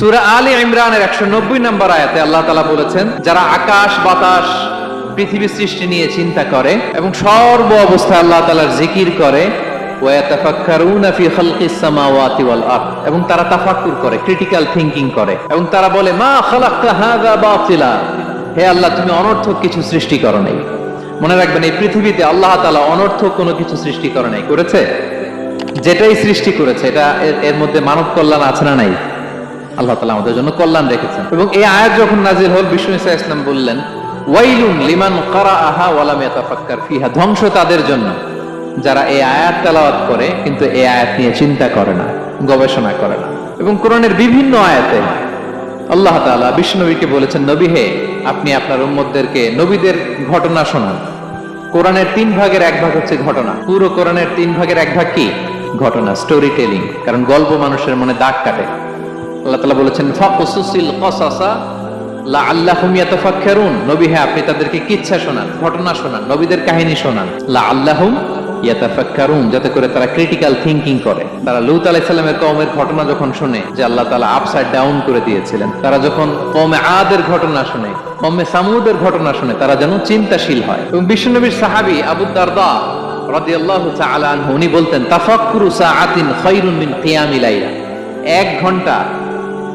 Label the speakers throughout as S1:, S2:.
S1: সুরা আলী ইমরানের একশো নব্বই নম্বর আয়াতে আল্লাহ তালা বলেছেন, যারা আকাশ, বাতাস পৃথিবী সৃষ্টি নিয়ে চিন্তা করে এবং সর্ব অবস্থায় আল্লাহ তালার জিকির করে এবং তারা তাফাক্কুর করে ক্রিটিক্যাল থিংকিং করে, এবং তারা বলে, মা হে আল্লাহ, তুমি অনর্থক কিছু সৃষ্টি করো নাই। মনে রাখবেন, এই পৃথিবীতে আল্লাহ তাআলা অনর্থক কোনো কিছু সৃষ্টি করে নাই। করেছে? যেটাই সৃষ্টি করেছে, এটা এর মধ্যে মানব কল্যাণ আছে না নাই? আল্লাহ তালা আমাদের জন্য কল্যাণ রেখেছেন। এবং এই আয়াত যখন নাজির হল, বিষ্ণু ইসা ইসলাম বললেন, ওয়াইলুন লিমান করা আহা ফিহা ধ্বংস তাদের জন্য। যারা এই আয়াত করে, কিন্তু এই আয়াত নিয়ে চিন্তা করে না, গবেষণা করে না। এবং কোরআনের বিভিন্ন আয়াতে আল্লাহ বিষ্ণুনবীকে বলেছেন, নবী হে, আপনি আপনার উম্মতদেরকে নবীদের ঘটনা শোনান। কোরআনের তিন ভাগের এক ভাগ হচ্ছে ঘটনা। পুরো কোরআনের তিন ভাগের এক ভাগ কি? ঘটনা স্টোরি টেলিং কারণ গল্প মানুষের মনে দাগ কাটে। আল্লাহ বলেছেন হ্যাঁ শোনান, ঘটনা শোনান, নবীদের কাহিনী শোনান। যাতে করে তারা থিংকিং করে। তারা যখন শুনে, যে আল্লাহ ডাউন করে দিয়েছিলেন, তারা যখন আদের ঘটনা শুনে, কওমে সামুদের ঘটনা শুনে, তারা যেন চিন্তাশীল হয়। এবং বিশ্বনবীর সাহাবী আবু উনি বলতেন, তাফাক্কুরু সাআতিন এক ঘণ্টা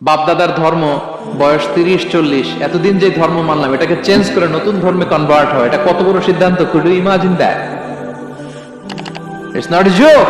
S1: বাপদাদার ধর্ম, বয়স তিরিশ, চল্লিশ, এতদিন যে ধর্ম মানলাম, এটাকে চেঞ্জ করে নতুন ধর্মে কনভার্ট হয় এটা কত বড় সিদ্ধান্ত? Could imagine that not joke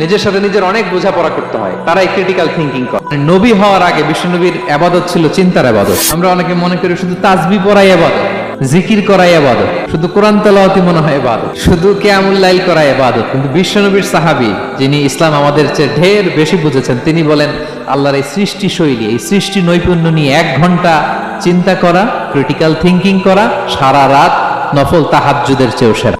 S1: নিজের সাথে নিজের অনেক বোঝাপড়া করতে হয়, তারাই ক্রিটিক্যাল থিঙ্কিং করে। নবী হওয়ার আগে বিশ্বনবীর আবাদত ছিল চিন্তার আবাদত। আমরা অনেকে মনে করি শুধু তাজবি পড়াই আবাদত। জিকির করাই আবাদত শুধু কোরআন তেলাওয়াতি মনে হয় আবাদত শুধু কেয়ামুল্লাইল করাই আবাদত কিন্তু বিশ্বনবীর সাহাবি, যিনি ইসলাম আমাদের চেয়ে ঢের বেশি বুঝেছেন, তিনি বলেন, আল্লাহর এই সৃষ্টি শৈলী এই সৃষ্টি নৈপুণ্য নিয়ে এক ঘণ্টা চিন্তা করা ক্রিটিক্যাল থিঙ্কিং করা, সারা রাত নফল তাহাজ্জুদের চেয়েও সেরা।